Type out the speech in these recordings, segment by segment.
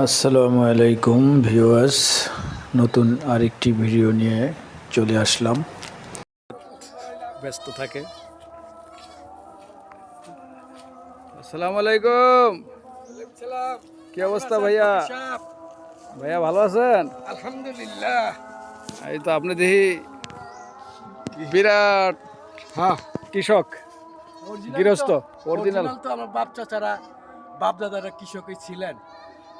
আসসালামু আলাইকুম ভিউয়ার্স নতুন আরেকটি ভিডিও নিয়ে চলে আসলাম। ব্যস্ত থাকে। আসসালামু আলাইকুম। কি অবস্থা ভাইয়া? ভাইয়া ভালো আছেন? আলহামদুলিল্লাহ। এই তো আপনি দেখি বিরাট হ্যাঁ। কৃষক গৃহস্থ অরিজিনাল তো আমার বাপ চাচারা বাপ দাদারা কৃষকই ছিলেন।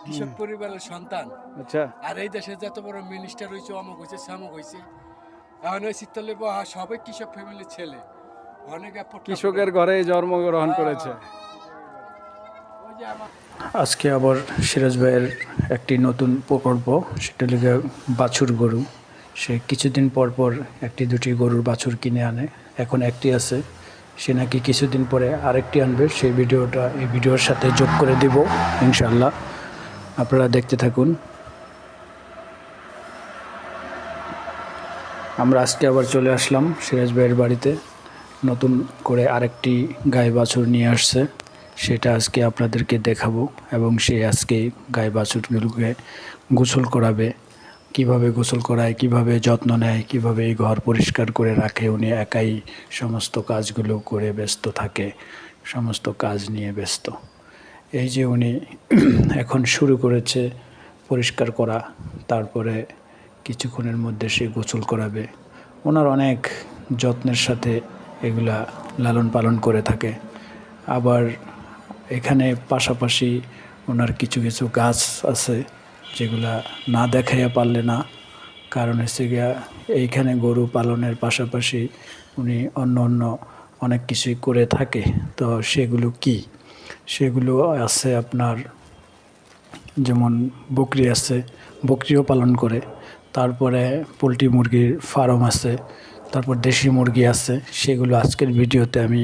কৃষক পরিবারের সন্তান। আচ্ছা। আর এই দেশে যত বড় মিনিস্টার হয়েছে অমুক হয়েছে সামুক হয়েছে এখন ওই শীতলে সবাই কৃষক ফ্যামিলির ছেলে। অনেক কৃষকের ঘরে জন্মগ্রহণ করেছে। ওই যে আমার আজকে আবার সিরাজ ভাইয়ের একটি নতুন প্রকল্প সেটা লিখে বাছুর গরু। সে কিছুদিন পর পর একটি দুটি গরুর বাছুর কিনে আনে। এখন একটি আছে। সে নাকি কিছুদিন পরে আরেকটি আনবে। সেই ভিডিওটা এই ভিডিওর সাথে যোগ করে দিব ইনশাল্লাহ আপনারা দেখতে থাকুন। আমরা আজকে আবার চলে আসলাম সিরাজ ভাইয়ের বাড়িতে। নতুন করে আরেকটি গাই বাছুর নিয়ে আসছে। সেটা আজকে আপনাদেরকে দেখাবো এবং সে আজকে গাই বাছুরগুলোকে গোসল করাবে। কীভাবে গোসল করায়, কীভাবে যত্ন নেয়, কীভাবে এই ঘর পরিষ্কার করে রাখে, উনি একাই সমস্ত কাজগুলো করে ব্যস্ত থাকে, সমস্ত কাজ নিয়ে ব্যস্ত। এই যে উনি এখন শুরু করেছে পরিষ্কার করা, তারপরে কিছুক্ষণের মধ্যে সে গোসল করাবে। ওনার অনেক যত্নের সাথে এগুলা লালন পালন করে থাকে। আবার এখানে পাশাপাশি ওনার কিছু কিছু গাছ আছে যেগুলা না দেখাইয়া পারলে না। কারণ হচ্ছে গিয়া এইখানে গরু পালনের পাশাপাশি উনি অন্য অন্য অনেক কিছুই করে থাকে। তো সেগুলো কি? সেগুলো আছে আপনার, যেমন বকরি আছে, বকরিও পালন করে। তারপরে পোলট্রি মুরগির ফার্ম আছে, তারপর দেশি মুরগি আছে, সেগুলো আজকের ভিডিওতে আমি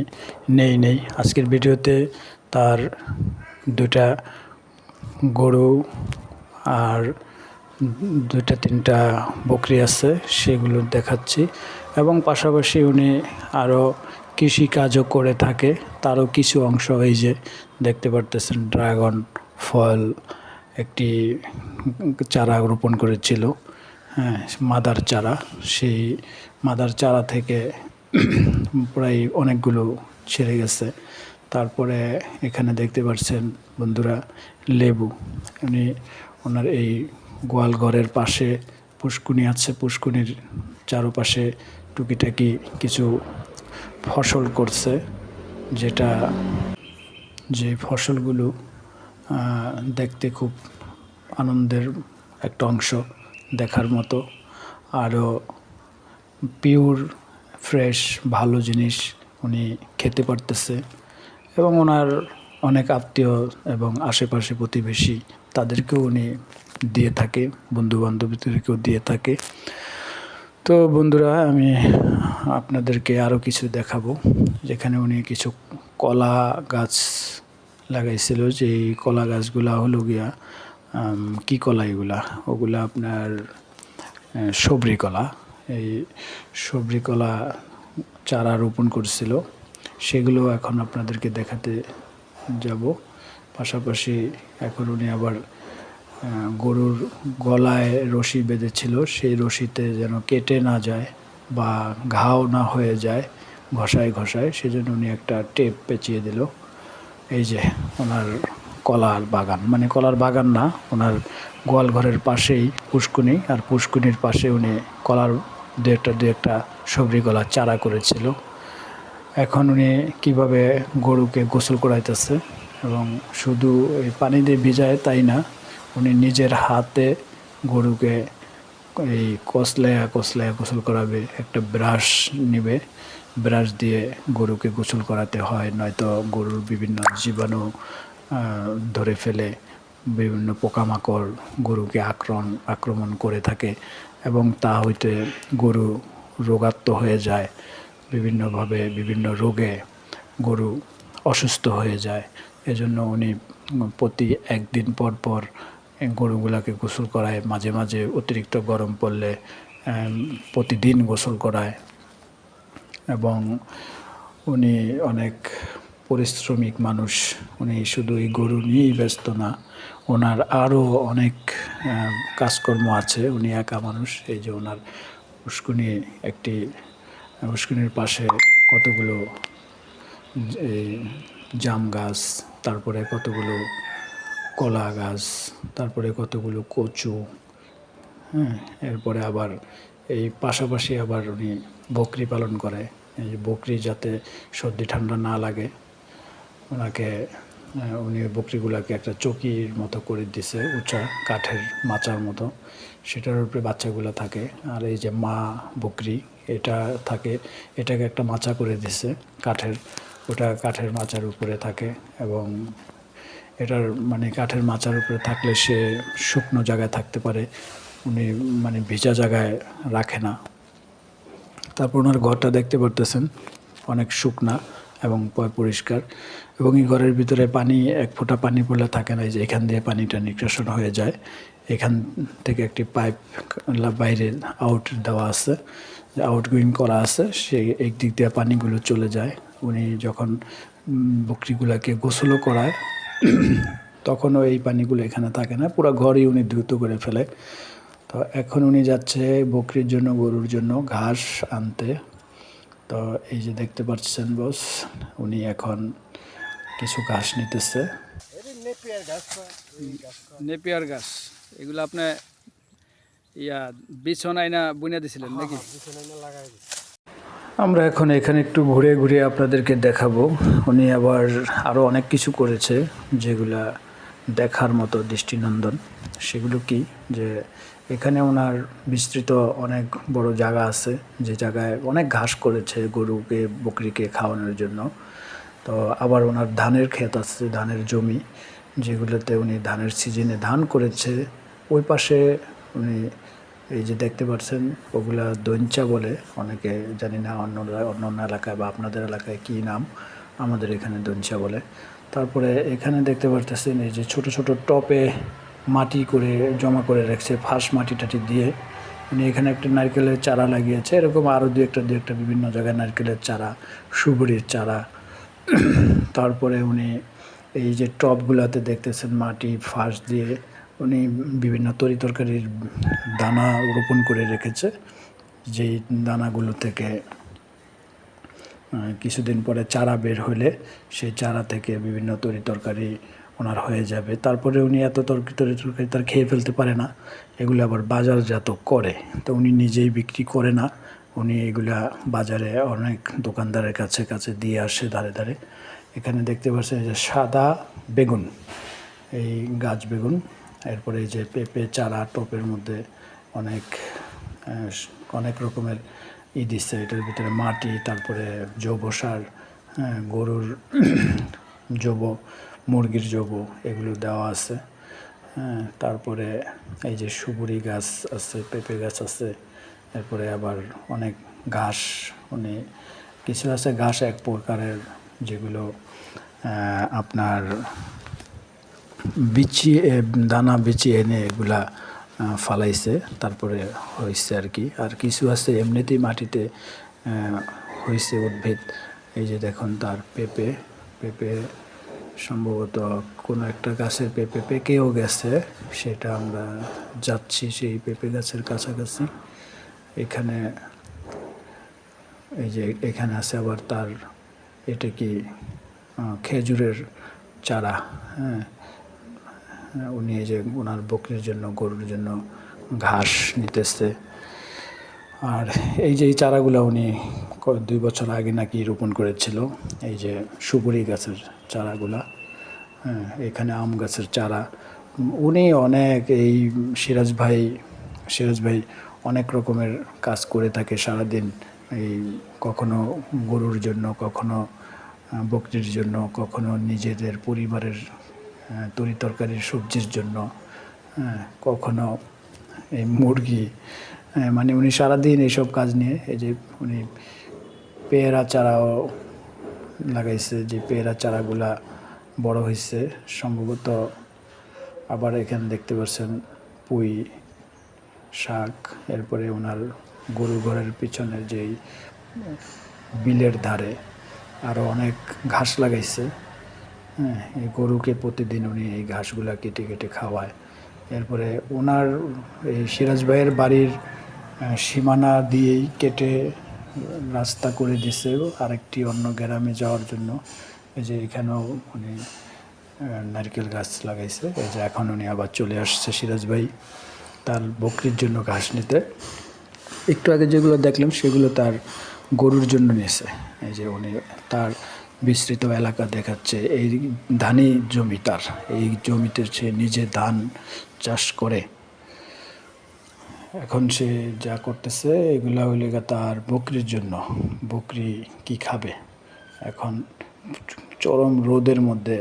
নেই নেই। আজকের ভিডিওতে তার দুটা গরু আর দুটা তিনটা বকরি আছে, সেগুলো দেখাচ্ছি। এবং পাশাপাশি উনি আরও কৃষি কাজও করে থাকে, তারও কিছু অংশ এই যে দেখতে পারতেছেন, ড্রাগন ফল একটি চারা রোপণ করেছিল হ্যাঁ মাদার চারা। সেই মাদার চারা থেকে প্রায় অনেকগুলো ছেড়ে গেছে। তারপরে এখানে দেখতে পাচ্ছেন বন্ধুরা লেবু। উনি ওনার এই গোয়াল ঘরের পাশে পুষ্কুনি আছে, পুষ্কুনির চারপাশে টুকিটাকি কিছু ফসল করছে, যেটা যে ফসলগুলো দেখতে খুব আনন্দের একটা অংশ দেখার মতো। আরও পিওর, ফ্রেশ, ভালো জিনিস উনি খেতে পারতেছে এবং ওনার অনেক আত্মীয় এবং আশেপাশে প্রতিবেশী তাদেরকেও উনি দিয়ে থাকে বন্ধু বান্ধবীদেরকেও দিয়ে থাকে। তো বন্ধুরা, আমি আপনাদেরকে আরও কিছু দেখাবো। যেখানে উনি কিছু কলা গাছ লাগাইছিল যে এই কলা গাছগুলা হলো গিয়া কি কলা এগুলা? ওগুলা আপনার সবরি কলা। এই সবরি কলা চারা রোপণ করছিল। সেগুলো এখন আপনাদেরকে দেখাতে যাব। পাশাপাশি এখন উনি আবার গরুর গলায় রশি বেঁধেছিল, সেই রশিতে যেন কেটে না যায় বা ঘাও না হয়ে যায় ঘষায় ঘষায়, সেজন্য উনি একটা টেপ পেঁচিয়ে দিল। এই যে ওনার কলার বাগান মানে কলার বাগান না, ওনার গোয়াল ঘরের পাশেই পুষ্কুনি, আর পুষ্কুনির পাশে উনি কলার দু একটা দু একটা সবরি কলার চারা করেছিল। এখন উনি কীভাবে গরুকে গোসল করাইতেছে এবং শুধু এই পানি দিয়ে ভিজায় তাই না উনি নিজের হাতে গরুকে এই কসলায়া কসলায়া গোসল করাবে, একটা ব্রাশ নেবে। ব্রাশ দিয়ে গরুকে গোসল করাতে হয়, নয়তো গরুর বিভিন্ন জীবাণু ধরে ফেলে বিভিন্ন পোকামাকড় গরুকে আক্রমণ আক্রমণ করে থাকে এবং তা হইতে গরু রোগাক্ত হয়ে যায়। বিভিন্নভাবে বিভিন্ন রোগে গরু অসুস্থ হয়ে যায়। এজন্য উনি প্রতি একদিন পর পর গরুগুলাকে গোসল করায়, মাঝে মাঝে অতিরিক্ত গরম পড়লে প্রতিদিন গোসল করায়। এবং উনি অনেক পরিশ্রমিক মানুষ, উনি শুধু এই গরু নিয়েই ব্যস্ত না, ওনার আরও অনেক কাজকর্ম আছে, উনি একা মানুষ, এই যে ওনার উস্কুনি একটি, উস্কুনির পাশে কতগুলো জাম গাছ, তারপরে কতগুলো কলা গাছ, তারপরে কতগুলো কচু হ্যাঁ এরপরে আবার এই পাশাপাশি আবার উনি বকরি পালন করে। এই বকরি যাতে সর্দি ঠান্ডা না লাগে, ওনাকে উনি বকরিগুলাকে একটা চকির মতো করে দিছে, উঁচা কাঠের মাচার মতো। সেটার উপরে বাচ্চাগুলো থাকে। আর এই যে মা বকরি, এটা থাকে, এটাকে একটা মাচা করে দিছে কাঠের। ওটা কাঠের মাচার উপরে থাকে এবং এটার মানে কাঠের মাচার উপরে থাকলে সে শুকনো জায়গায় থাকতে পারে। উনি মানে ভিজা জায়গায় রাখে না। তারপর ওনার ঘরটা দেখতে পারতেছেন, অনেক শুকনা এবং পরিষ্কার এবং এই ঘরের ভিতরে পানি, এক ফোঁটা পানি পড়লে থাকে না যে এখান দিয়ে পানিটা নিষ্কাশন হয়ে যায়। এখান থেকে একটি পাইপ বাইরে আউট দেওয়া আছে আউট গোয়িং করা আছে, সে একদিক দিয়ে পানিগুলো চলে যায়। উনি যখন বকরিগুলাকে গোসলও করায় তখনও এই পানিগুলো এখানে থাকে না পুরো ঘরই উনি দ্রুত করে ফেলে। তো এখন উনি যাচ্ছে বকরির জন্য গরুর জন্য ঘাস আনতে। তো এই যে দেখতে পাচ্ছেন বস উনি এখন কিছু ঘাস নিতেছে। নেপিয়ার গাছ এগুলো আপনি ইয়া বিছনায় না বুনে দিছিলেন নাকি? আমরা এখন এখানে একটু ঘুরে ঘুরে আপনাদেরকে দেখাবো। উনি আবার আরও অনেক কিছু করেছে, যেগুলা দেখার মতো দৃষ্টিনন্দন। সেগুলো কি? যে এখানে ওনার বিস্তৃত অনেক বড় জায়গা আছে, যে জায়গায় অনেক ঘাস করেছে গরুকে, বকরিকে খাওয়ানোর জন্য। তো আবার ওনার ধানের ক্ষেত আছে, ধানের জমি, যেগুলোতে উনি ধানের সিজনে ধান করেছে। ওই পাশে উনি এই যে দেখতে পাচ্ছেন, ওগুলা দঞ্চা বলে। অনেকে জানি না অন্য অন্য অন্য এলাকায় বা আপনাদের এলাকায় কী নাম, আমাদের এখানে দঞ্চা বলে। তারপরে এখানে দেখতে পারতেছেন এই যে ছোট ছোট টপে মাটি করে জমা করে রাখছে, ফাঁস মাটি টাটি দিয়ে। উনি এখানে একটা নারকেলের চারা লাগিয়েছে, এরকম আরও দু একটা দু একটা বিভিন্ন জায়গায় নারকেলের চারা সুবরির চারা। তারপরে উনি এই যে টবগুলাতে দেখতেছেন মাটি ফাঁস দিয়ে। উনি বিভিন্ন তরি তরকারির দানা রোপণ করে রেখেছে। যেই দানাগুলো থেকে কিছুদিন পরে চারা বের হলে সেই চারা থেকে বিভিন্ন তরি তরকারি ওনার হয়ে যাবে। তারপরে উনি এত তরকারি তরি তরকারি তার খেয়ে ফেলতে পারে না। এগুলো আবার বাজারজাত করে। তো উনি নিজেই বিক্রি করে না। উনি এগুলা বাজারে অনেক দোকানদারের কাছে কাছে দিয়ে আসে ধারে ধারে। এখানে দেখতে পাচ্ছেন যে সাদা বেগুন, এই গাছ বেগুন। এরপরে এই যে পেঁপে চারা টপের মধ্যে অনেক অনেক রকমের ই দিচ্ছে। এটার ভিতরে মাটি তারপরে জৈব সার হ্যাঁ, গরুর জৈব মুরগির জৈব এগুলো দেওয়া আছে। হ্যাঁ তারপরে এই যে সুপুরি গাছ আছে পেঁপে গাছ আছে এরপরে আবার অনেক ঘাস উনি কিছু আছে। ঘাস এক প্রকারের যেগুলো আপনার বিচি দানা বিচি এনে এগুলা ফালাইছে। তারপরে হয়েছে আর কি। আর কিছু আছে এমনিতেই মাটিতে হয়েছে উদ্ভিদ। এই যে দেখুন তার পেঁপে। পেঁপে সম্ভবত কোনো একটা গাছের পেঁপে পেকেও গেছে। সেটা আমরা যাচ্ছি সেই পেঁপে গাছের কাছাকাছি। এখানে এই যে এখানে আছে আবার তার এটা কি খেজুরের চারা হ্যাঁ, উনি এই যে ওনার বকরির জন্য, গরুর জন্য ঘাস নিতেছে। আর এই যে এই চারাগুলো উনি দুই বছর আগে নাকি রোপণ করেছিল, এই যে সুপুরি গাছের চারাগুলা। হ্যাঁ এখানে আম গাছের চারা। উনি অনেক এই সিরাজ ভাই সিরাজ ভাই অনেক রকমের কাজ করে থাকে সারাদিন। এই কখনো গরুর জন্য, কখনো বকরির জন্য, কখনো নিজেদের পরিবারের তরি তরকারির সবজির জন্য কখনো এই মুরগি মানে উনি সারাদিন এইসব কাজ নিয়ে, এই যে উনি পেয়ারা চারাও লাগাইছে, যে পেয়ারা চারাগুলা বড় হয়েছে সম্ভবত আবার এখানে দেখতে পাচ্ছেন পুঁই শাক, এরপরে ওনার গরু ঘরের পিছনে যেই বিলের ধারে আরও অনেক ঘাস লাগাইছে। হ্যাঁ এই গরুকে প্রতিদিন উনি এই ঘাসগুলা কেটে কেটে খাওয়ায়। এরপরে ওনার এই সিরাজ ভাইয়ের বাড়ির সীমানা দিয়েই কেটে রাস্তা করে দিছে আরেকটি অন্য গ্রামে যাওয়ার জন্য। এই যে এখানেও উনি নারকেল গাছ লাগাইছে। এই যে এখন উনি আবার চলে আসছে সিরাজ ভাই তার বকরির জন্য ঘাস নিতে। একটু আগে যেগুলো দেখলাম সেগুলো তার গরুর জন্য নিয়েছে। এই যে উনি তার বিস্তৃত এলাকা দেখাচ্ছে। এই ধানি জমি তার এই জমিতে সে নিজে ধান চাষ করে। এখন সে যা করতেছে, এগুলা হইলে তার বকরির জন্য। বকরি কি খাবে? এখন চরম রোদের মধ্যে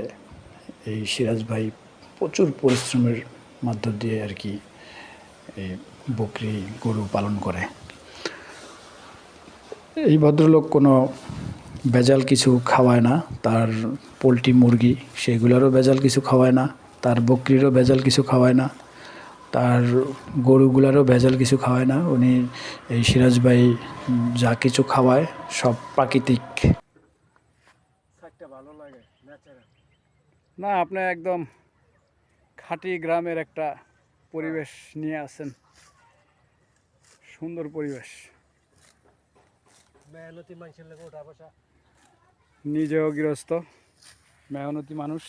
এই সিরাজ ভাই প্রচুর পরিশ্রমের মধ্য দিয়ে আর কি এই বকরি গরু পালন করে। এই ভদ্রলোক কোনো ভেজাল কিছু খাওয়ায় না। তার পোলট্রি মুরগি সেগুলোরও ভেজাল কিছু খাওয়ায় না। তার বকরিরও ভেজাল কিছু খাওয়ায় না। তার গরুগুলারও ভেজাল কিছু খাওয়ায় না। উনি এই সিরাজ ভাই যা কিছু খাওয়ায় সব প্রাকৃতিক। ভালো লাগে না আপনি একদম খাঁটি গ্রামের একটা পরিবেশ নিয়ে আছেন সুন্দর পরিবেশ। মেহনতি মানুষের লেগে ওঠা বসা। নিজেও গৃহস্থ, মেহনতি মানুষ।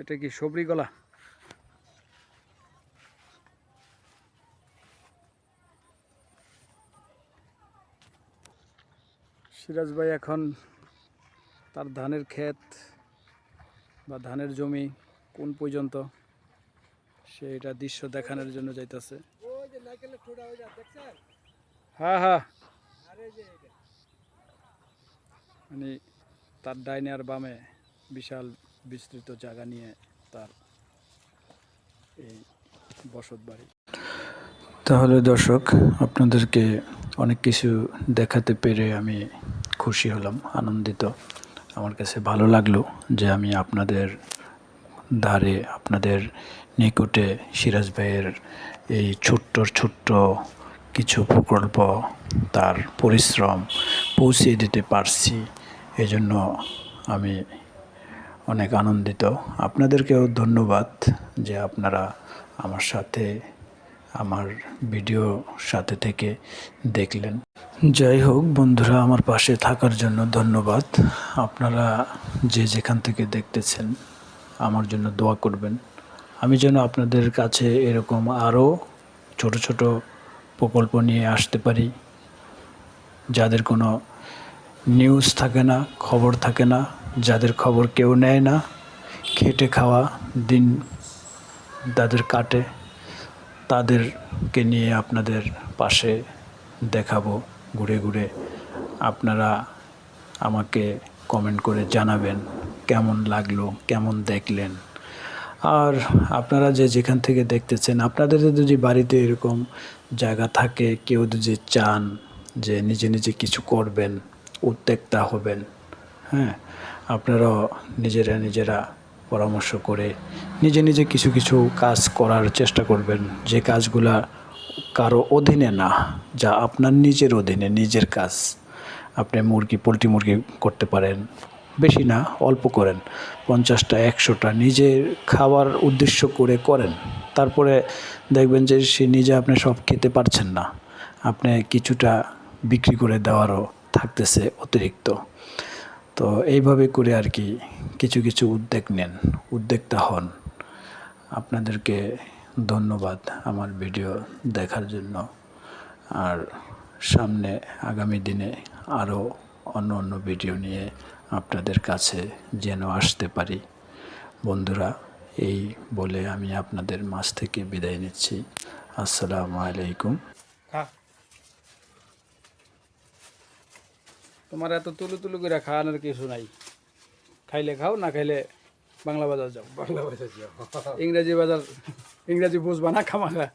এটা কি সবরি গলা? সিরাজ ভাই এখন তার ধানের ক্ষেত বা ধানের জমি কোন পর্যন্ত, সে এটা দৃশ্য দেখানোর জন্য যাইতেছে। হ্যাঁ হ্যাঁ মানে তার ডাইনে আর বামে বিশাল বিস্তৃত জায়গা নিয়ে তার এই বসত বাড়ি। তাহলে দর্শক, আপনাদেরকে অনেক কিছু দেখাতে পেরে আমি খুশি হলাম, আনন্দিত। আমার কাছে ভালো লাগল যে আমি আপনাদের ধারে, আপনাদের নিকটে সিরাজ ভাইয়ের এই ছোট্ট ছোট্ট কিছু প্রকল্প তার পরিশ্রম পৌঁছে দিতে পারছি, এজন্য আমি অনেক আনন্দিত। আপনাদেরকেও ধন্যবাদ যে আপনারা আমার সাথে, আমার ভিডিও সাথে থেকে দেখলেন। যাই হোক বন্ধুরা, আমার পাশে থাকার জন্য ধন্যবাদ। আপনারা যে যেখান থেকে দেখতেছেন, আমার জন্য দোয়া করবেন। আমি যেন আপনাদের কাছে এরকম আরও ছোট ছোট প্রকল্প নিয়ে আসতে পারি। যাদের কোনো নিউজ থাকে না, খবর থাকে না, যাদের খবর কেউ নেয় না, খেটে খাওয়া দিন তাদের কাটে, তাদেরকে নিয়ে আপনাদের পাশে দেখাবো, ঘুরে ঘুরে। আপনারা আমাকে কমেন্ট করে জানাবেন, কেমন লাগল, কেমন দেখলেন। আর আপনারা যে যেখান থেকে দেখতেছেন, আপনাদের যদি বাড়িতে এরকম জায়গা থাকে, কেউ যদি চান যে নিজে নিজে কিছু করবেন, উদ্যোক্তা হবেন হ্যাঁ আপনারাও নিজেরা নিজেরা পরামর্শ করে নিজে নিজে কিছু কিছু কাজ করার চেষ্টা করবেন। যে কাজগুলা কারও অধীনে না, যা আপনার নিজের অধীনে, নিজের কাজ। আপনি মুরগি, পোলট্রি মুরগি করতে পারেন বেশি না, অল্প করেন। পঞ্চাশটা, একশোটা নিজের খাওয়ার উদ্দেশ্য করে করেন। তারপরে দেখবেন যে সে নিজে আপনি সব খেতে পারছেন না। আপনি কিছুটা বিক্রি করে দেওয়ারও থাকতেছে অতিরিক্ত। তো এইভাবে করে আর কি কিছু কিছু উদ্যোগ নেন, উদ্যোক্তা হন। আপনাদেরকে ধন্যবাদ আমার ভিডিও দেখার জন্য। আর সামনে আগামী দিনে আরও অন্য অন্য ভিডিও নিয়ে আপনাদের কাছে যেন আসতে পারি। বন্ধুরা এই বলে আমি আপনাদের মাছ থেকে বিদায় নিচ্ছি। আসসালামু আলাইকুম। তোমার এত তুলু তুলু করে খাওয়ানোর কিছু নাই। খাইলে খাও না খাইলে বাংলা বাজার যাও। বাংলা ভাষা যাও। ইংরেজি বাজার ইংরেজি বুঝবা না খামাখা।